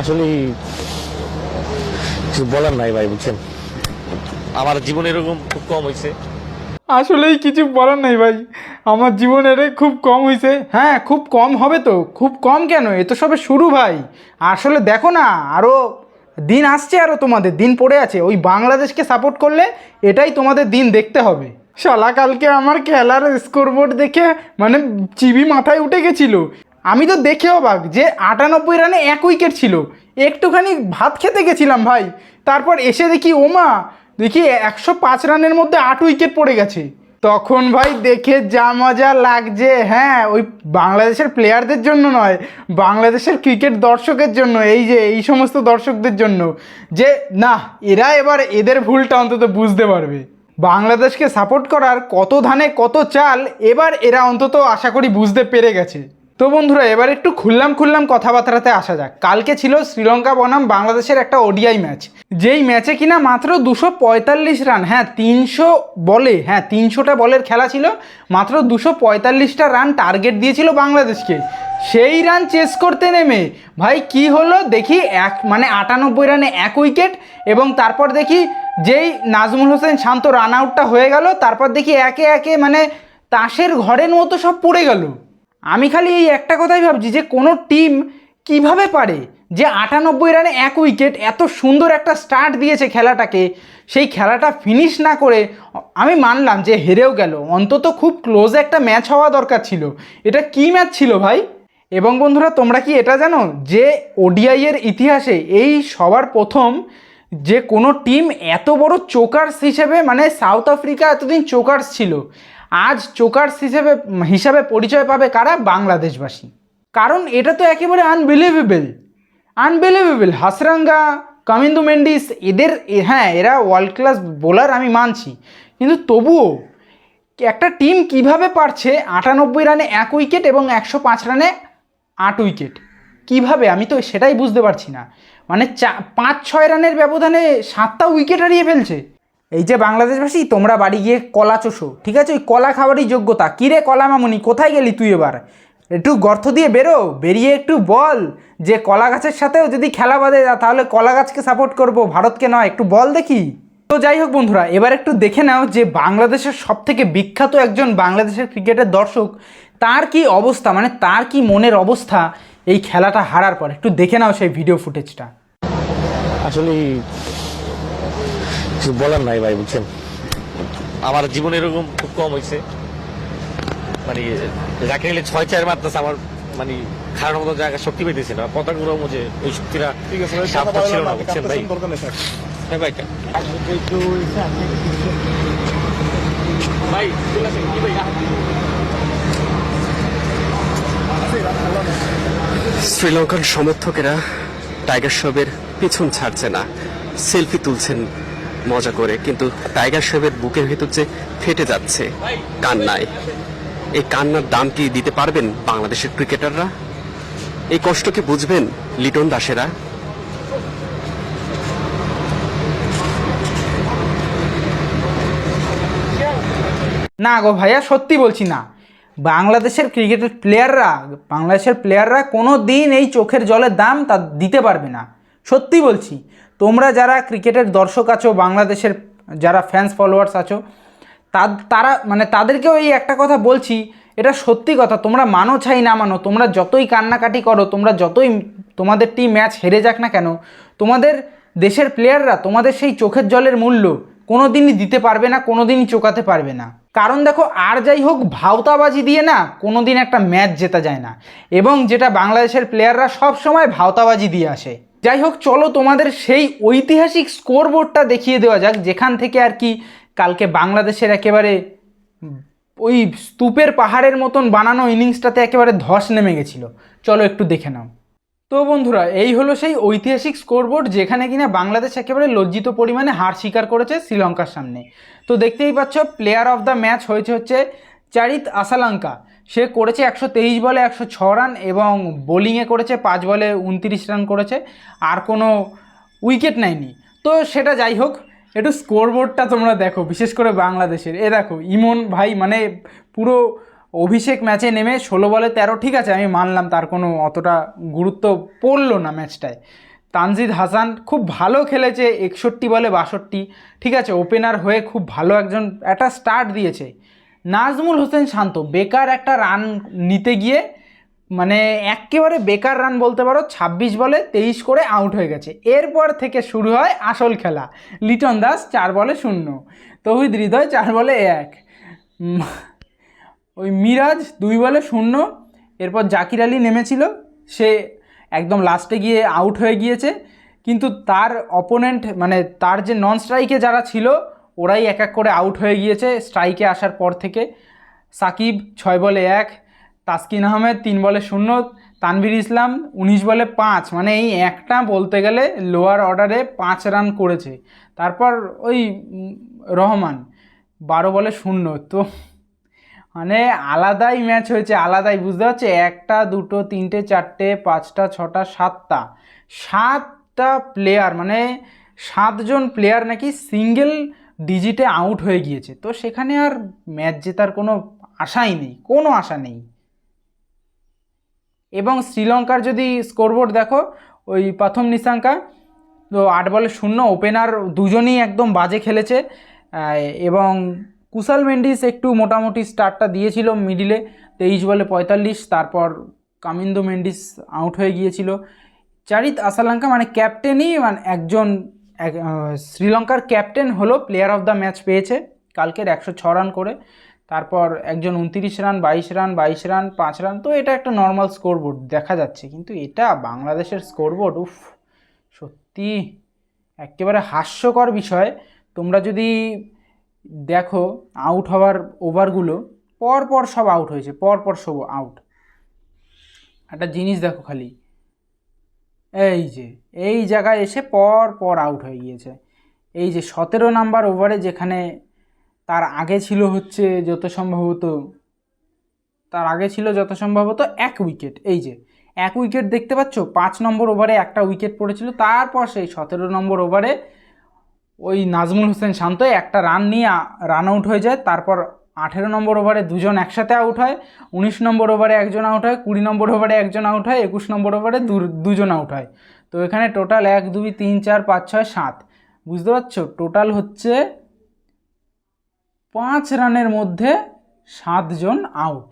আসলে কিছু বলার নাই ভাই, বুঝছেন? আমার জীবন এরকম খুব কম হয়েছে আসলেই কিছু বলার নাই ভাই। আমার জীবনের খুব কম হয়েছে হ্যাঁ খুব কম হবে তো। খুব কম কেন? এ তো সবে শুরু ভাই। আসলে দেখো না আরও দিন আসছে আরও তোমাদের, দিন পড়ে আছে। ওই বাংলাদেশকে সাপোর্ট করলে এটাই তোমাদের দিন দেখতে হবে। শালা, কালকে আমার খেলার স্কোরবোর্ড দেখে মানে চিবি মাথায় উঠে গেছিল। আমি তো দেখে অবাক যে আটানব্বই রানে এক উইকেট ছিল। একটুখানি ভাত খেতে গেছিলাম ভাই। তারপর এসে দেখি ওমা দেখি একশো পাঁচ রানের মধ্যে আট উইকেট পড়ে গেছে। তখন ভাই দেখে যা মজা লাগছে। হ্যাঁ ওই বাংলাদেশের প্লেয়ারদের জন্য নয়, বাংলাদেশের ক্রিকেট দর্শকের জন্য, এই যে, এই সমস্ত দর্শকদের জন্য। যে, না, এরা এবার এদের ভুলটা অন্তত বুঝতে পারবে। বাংলাদেশকে সাপোর্ট করার কত ধানে কত চাল, এবার এরা অন্তত আশা করি বুঝতে পেরে গেছে। তো বন্ধুরা, এবার একটু খুললাম খুললাম কথাবার্তাতে আসা যাক। কালকে ছিল শ্রীলঙ্কা বনাম বাংলাদেশের একটা ওডিআই ম্যাচ। যেই ম্যাচে কিনা মাত্র দুশো পঁয়তাল্লিশ রান হ্যাঁ তিনশো বলে হ্যাঁ তিনশোটা বলের খেলা ছিল, মাত্র দুশো পঁয়তাল্লিশটা রান টার্গেট দিয়েছিল বাংলাদেশকে। সেই রান চেস করতে নেমে, ভাই, কি হলো? দেখি এক মানে আটানব্বই রানে এক উইকেট এবং তারপর দেখি যেই নাজমুল হোসেন শান্ত রান আউটটা হয়ে গেল, তারপর দেখি একে একে মানে তাসের ঘরের মতো সব পড়ে গেল। আমি খালি এই একটা কথাই ভাবছি যে কোনো টিম কীভাবে পারে যে আটানব্বই রানে এক উইকেট এত সুন্দর একটা স্টার্ট দিয়েছে খেলাটাকে, সেই খেলাটা ফিনিশ না করে আমি মানলাম যে হেরেও গেল। অন্তত খুব ক্লোজ একটা ম্যাচ হওয়া দরকার ছিল। এটা কি ম্যাচ ছিল ভাই? এবং বন্ধুরা, তোমরা কি এটা জানো যে ওডিআইয়ের ইতিহাসে এই সবার প্রথম যে কোনো টিম এত বড় চোকার্স হিসেবে মানে সাউথ আফ্রিকা এতদিন চোকার্স ছিল। আজ চোকার্স হিসেবে, হিসাবে পরিচয় পাবে কারা? বাংলাদেশবাসী। কারণ এটা তো একেবারে আনবিলিভেবল আনবিলিভেবল হাসরাঙ্গা, কামিন্দু মেন্ডিস, এদের হ্যাঁ এরা ওয়ার্ল্ড ক্লাস বোলার আমি মানছি। কিন্তু তবুও, একটা টিম কীভাবে পারছে আটানব্বই রানে এক উইকেট এবং একশো পাঁচ রানে আট উইকেট কীভাবে? আমি তো সেটাই বুঝতে পারছি না। মানে চা, পাঁচ, ছয় রানের ব্যবধানে সাতটা উইকেট হারিয়ে ফেলছে। এই যে বাংলাদেশবাসী, তোমরা বাড়ি গিয়ে কলা চোষো, ঠিক আছে? ওই কলা খাওয়ারই যোগ্যতা। কিরে কলা মামুনি, কোথায় গেলি তুই এবার? একটু গর্ত দিয়ে বেরো, বেরিয়ে একটু বল যে কলা গাছের সাথেও যদি খেলা বাঁধে তাহলে কলা গাছকে সাপোর্ট করব, ভারতকে নয়, একটু বল দেখি। তো যাই হোক বন্ধুরা, এবার একটু দেখে নাও যে বাংলাদেশের সব থেকে বিখ্যাত একজন বাংলাদেশের ক্রিকেটের দর্শক, তার কি অবস্থা মানে তার কি মনের অবস্থা, এই খেলাটা হারার পর। একটু দেখে নাও সেই ভিডিও ফুটেজটা আসলে কিছু বলার নাই ভাই বুঝছেন? আমার জীবনে এরকম খুব কম হয়েছে। মানে যাকে নিলে ছয় চার মারতেছে আমার মানে খারাপ মতো জায়গা শক্তি পেতেছে না। ওই শক্তিটা ঠিক আছে ভাই, সাপটা কথা ছিল না বুঝছেন ভাই। হ্যাঁ ভাই ভাই কি ভাই? শ্রীলঙ্কার সমর্থকেরা টাইগার শ্রফের পিছন ছাড়ছে না। সেলফি তুলছেন মজা করে, কিন্তু টাইগার শ্রফের বুকের ভেতর যে ফেটে যাচ্ছে কান্নায়। এই কান্নার দাম কি দিতে পারবেন বাংলাদেশের ক্রিকেটাররা? এই কষ্ট কি বুঝবেন লিটন দাসেরা? না গো ভাইয়া, সত্যি বলছি না। বাংলাদেশের ক্রিকেটের প্লেয়াররা, বাংলাদেশের প্লেয়াররা কোনো দিন এই চোখের জলের দাম তা দিতে পারবে না। সত্যি বলছি তোমরা যারা ক্রিকেটের দর্শক আছো, বাংলাদেশের যারা ফ্যান্স ফলোয়ার্স আছো তারা মানে তাদেরকেও এই একটা কথা বলছি, এটা সত্যি কথা, তোমরা মানো চাই না মানো, তোমরা যতই কান্নাকাটি করো, তোমরা যতই তোমাদের টিম ম্যাচ হেরে যাক না কেন, তোমাদের দেশের প্লেয়াররা তোমাদের সেই চোখের জলের মূল্য কোনো দিনই দিতে পারবে না কোনো দিনই চোকাতে পারবে না। কারণ দেখো, আর যাই হোক, ভাওতাবাজি দিয়ে না কোনো দিন একটা ম্যাচ জেতা যায় না। এবং যেটা বাংলাদেশের প্লেয়াররা সব সময় ভাওতাবাজি দিয়ে আসে। যাই হোক, চলো তোমাদের সেই ঐতিহাসিক স্কোরবোর্ডটা দেখিয়ে দেওয়া যাক, যেখান থেকে আর কি কালকে বাংলাদেশের একেবারে ওই স্তূপের পাহাড়ের মতন বানানো ইনিংসটাতে একেবারে ধস নেমে গেছিল। চলো একটু দেখে নাও। তো বন্ধুরা, এই হলো সেই ঐতিহাসিক স্কোরবোর্ড যেখানে কিনা বাংলাদেশ একেবারে লজ্জিত পরিমাণে হার স্বীকার করেছে শ্রীলঙ্কার সামনে। তো দেখতেই পাচ্ছ প্লেয়ার অফ দ্য ম্যাচ হয়েছে হচ্ছে চারিত আসালাঙ্কা। সে করেছে একশো তেইশ বলে একশো ছ রান এবং বোলিংয়ে করেছে পাঁচ বলে উনত্রিশ রান করেছে, আর কোনো উইকেট নেয়নি। তো সেটা যাই হোক, একটু স্কোরবোর্ডটা তোমরা দেখো, বিশেষ করে বাংলাদেশের। এ দেখো, ইমন ভাই মানে পুরো অভিষেক ম্যাচে নেমে ষোলো বলে তেরো, ঠিক আছে, আমি মানলাম তার কোনো অতটা গুরুত্ব পড়ল না ম্যাচটায়। তানজিদ হাসান খুব ভালো খেলেছে, একষট্টি বলে বাষট্টি, ঠিক আছে, ওপেনার হয়ে খুব ভালো একজন, একটা স্টার্ট দিয়েছে। নাজমুল হোসেন শান্ত, বেকার একটা রান নিতে গিয়ে মানে একেবারে বেকার রান বলতে পারো, ছাব্বিশ বলে তেইশ করে আউট হয়ে গেছে। এরপর থেকে শুরু হয় আসল খেলা। লিটন দাস চার বলে শূন্য, তৌহিদ হৃদয় চার বলে এক ওই মিরাজ দুই বলে শূন্য, এরপর জাকির আলী নেমেছিল, সে একদম লাস্টে গিয়ে আউট হয়ে গিয়েছে। কিন্তু তার অপোনেন্ট মানে তার যে নন স্ট্রাইকে যারা ছিল ওরাই এক এক করে আউট হয়ে গিয়েছে স্ট্রাইকে আসার পর থেকে। সাকিব ছয় বলে এক, তাসকিন আহমেদ তিন বলে শূন্য, তানভীর ইসলাম উনিশ বলে পাঁচ। মানে এই একটা বলতে গেলে লোয়ার অর্ডারে পাঁচ রান করেছে। তারপর ওই রহমান বারো বলে শূন্য। তো মানে আলাদাই ম্যাচ হয়েছে, আলাদাই বুঝতে পারছে? একটা, দুটো, তিনটে, চারটে, পাঁচটা, ছটা, সাতটা। সাতটা প্লেয়ার মানে সাতজন প্লেয়ার নাকি সিঙ্গেল ডিজিটে আউট হয়ে গিয়েছে। তো সেখানে আর ম্যাচ জেতার কোনো আশাই নেই, কোনো আশা নেই। এবং শ্রীলঙ্কার যদি স্কোরবোর্ড দেখো, ওই প্রথম নিশাঙ্কা, তো আট বলে শূন্য ওপেনার দুজনেই একদম বাজে খেলেছে। এবং কুশাল মেন্ডিস একটু মোটামুটি স্টার্টটা দিয়েছিল মিডিলে তেইশ বলে পঁয়তাল্লিশ, তারপর কামিন্দু মেন্ডিস আউট হয়ে গিয়েছিল। চারিত আসালাঙ্কা মানে ক্যাপ্টেনই মানে একজন শ্রীলঙ্কার ক্যাপ্টেন হলো প্লেয়ার অফ দ্য ম্যাচ পেয়েছে। কালকের একশো ছ রান করে। তারপর একজন উনতিরিশ রান, বাইশ রান বাইশ রান, পাঁচ রান, তো এটা একটা নর্মাল স্কোরবোর্ড দেখা যাচ্ছে। কিন্তু এটা বাংলাদেশের স্কোরবোর্ড উফ, সত্যি একেবারে হাস্যকর বিষয়। তোমরা যদি দেখো আউট হওয়ার ওভারগুলো পর পর সব আউট হয়েছে পর পর সব আউট একটা জিনিস দেখো খালি এই যে, এই জায়গায় এসে পর পর আউট হয়ে গিয়েছে। এই যে সতেরো নাম্বার ওভারে যেখানে তার আগে ছিল হচ্ছে যত সম্ভবত, তার আগে ছিল যত সম্ভবত এক উইকেট এই যে, এক উইকেট দেখতে পাচ্ছ? পাঁচ নম্বর ওভারে একটা উইকেট পড়েছিল। তারপর সেই সতেরো নম্বর ওভারে ওই নাজমুল হোসেন শান্ত একটা রান নিয়ে রান আউট হয়ে যায়। তারপর আঠেরো নম্বর ওভারে দুজন একসাথে আউট হয়, উনিশ নম্বর ওভারে একজন আউট হয়, কুড়ি নম্বর ওভারে একজন আউট হয়, একুশ নম্বর ওভারে দুজন আউট হয়। তো এখানে টোটাল এক, দুই, তিন, চার, পাঁচ, ছয়, সাত। বুঝতে পারছ? টোটাল হচ্ছে পাঁচ রানের মধ্যে সাতজন আউট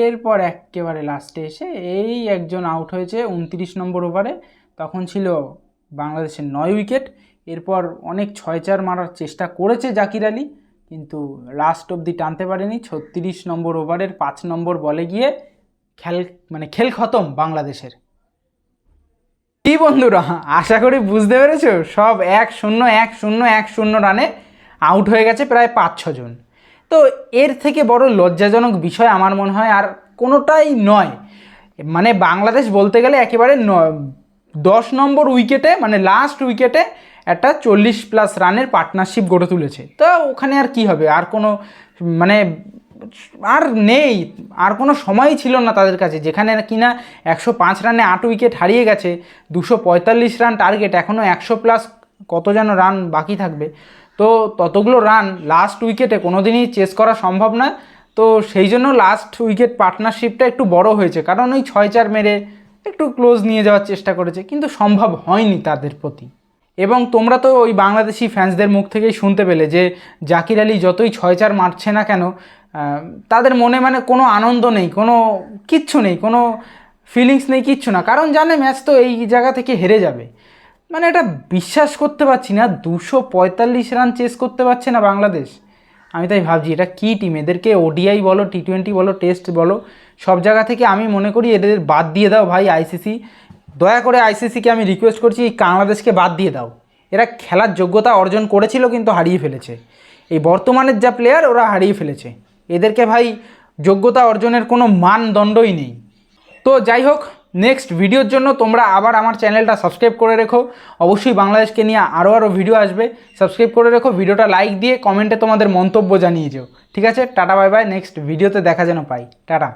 এরপর একেবারে লাস্টে এসে এই একজন আউট হয়েছে উনত্রিশ নম্বর ওভারে। তখন ছিল বাংলাদেশের নয় উইকেট এরপর অনেক ছয়, চার মারার চেষ্টা করেছে জাকির আলী। কিন্তু লাস্ট অবধি টানতে পারেনি। ছত্রিশ নম্বর ওভারের পাঁচ নম্বর বলে গিয়ে খেল মানে খেল খতম বাংলাদেশের। কি বন্ধুরা, আশা করি বুঝতে পেরেছ? সব এক শূন্য এক শূন্য এক শূন্য রানে আউট হয়ে গেছে প্রায় পাঁচ ছজন তো এর থেকে বড় লজ্জাজনক বিষয় আমার মনে হয় আর কোনোটাই নয়। মানে বাংলাদেশ বলতে গেলে একেবারে দশ নম্বর উইকেটে মানে লাস্ট উইকেটে একটা চল্লিশ প্লাস রানের পার্টনারশিপ গড়ে তুলেছে। তো ওখানে আর কি হবে? আর কোনো মানে আর নেই, আর কোনো সময়ই ছিল না তাদের কাছে। যেখানে কিনা একশো পাঁচ রানে আট উইকেট হারিয়ে গেছে, দুশো পঁয়তাল্লিশ রান টার্গেট এখনও একশো প্লাস কত যেন রান বাকি থাকবে। তো ততগুলো রান লাস্ট উইকেটে কোনো দিনই চেস করা সম্ভব না। তো সেই জন্য লাস্ট উইকেট পার্টনারশিপটা একটু বড় হয়েছে। কারণ ওই ছয় চার মেরে একটু ক্লোজ নিয়ে যাওয়ার চেষ্টা করেছে। কিন্তু সম্ভব হয়নি তাদের প্রতি। এবং তোমরা তো ওই বাংলাদেশি ফ্যান্সদের মুখ থেকেই শুনতে পেলে যে জাকির আলী যতই ছয় চার মারছে না কেন তাদের মনে মানে কোনো আনন্দ নেই, কোনো কিচ্ছু নেই, কোনো ফিলিংস নেই, কিচ্ছু না। কারণ জানে ম্যাচ তো এই জায়গা থেকে হেরে যাবে। মানে এটা বিশ্বাস করতে পারছি না, দুশো পঁয়তাল্লিশ রান চেস করতে পারছে না বাংলাদেশ। আমি তাই ভাবছি, এটা কী টিম এদেরকে ওডিআই বলো টি টোয়েন্টি বলো টেস্ট বলো, সব জায়গা থেকে আমি মনে করি এদের বাদ দিয়ে দাও ভাই আইসিসি দয়া করে আইসিসিকে আমি রিকোয়েস্ট করছি বাংলাদেশকে বাদ দিয়ে দাও। এরা খেলার যোগ্যতা অর্জন করেছিল কিন্তু হারিয়ে ফেলেছে। এই বর্তমানের যা প্লেয়ার ওরা হারিয়ে ফেলেছে। এদেরকে ভাই যোগ্যতা অর্জনের কোনো মানদণ্ডই নেই। তো যাই হোক নেক্সট ভিডিওর জন্য তোমরা আবার আমার চ্যানেলটা সাবস্ক্রাইব করে রেখো। অবশ্যই বাংলাদেশকে নিয়ে আরও আরও ভিডিও আসবে। সাবস্ক্রাইব করে রেখো ভিডিওটা লাইক দিয়ে কমেন্টে তোমাদের মন্তব্য জানিয়ে যেও। ঠিক আছে? টাটা বাই বাই নেক্সট ভিডিওতে দেখা যেন পাই। টাটা।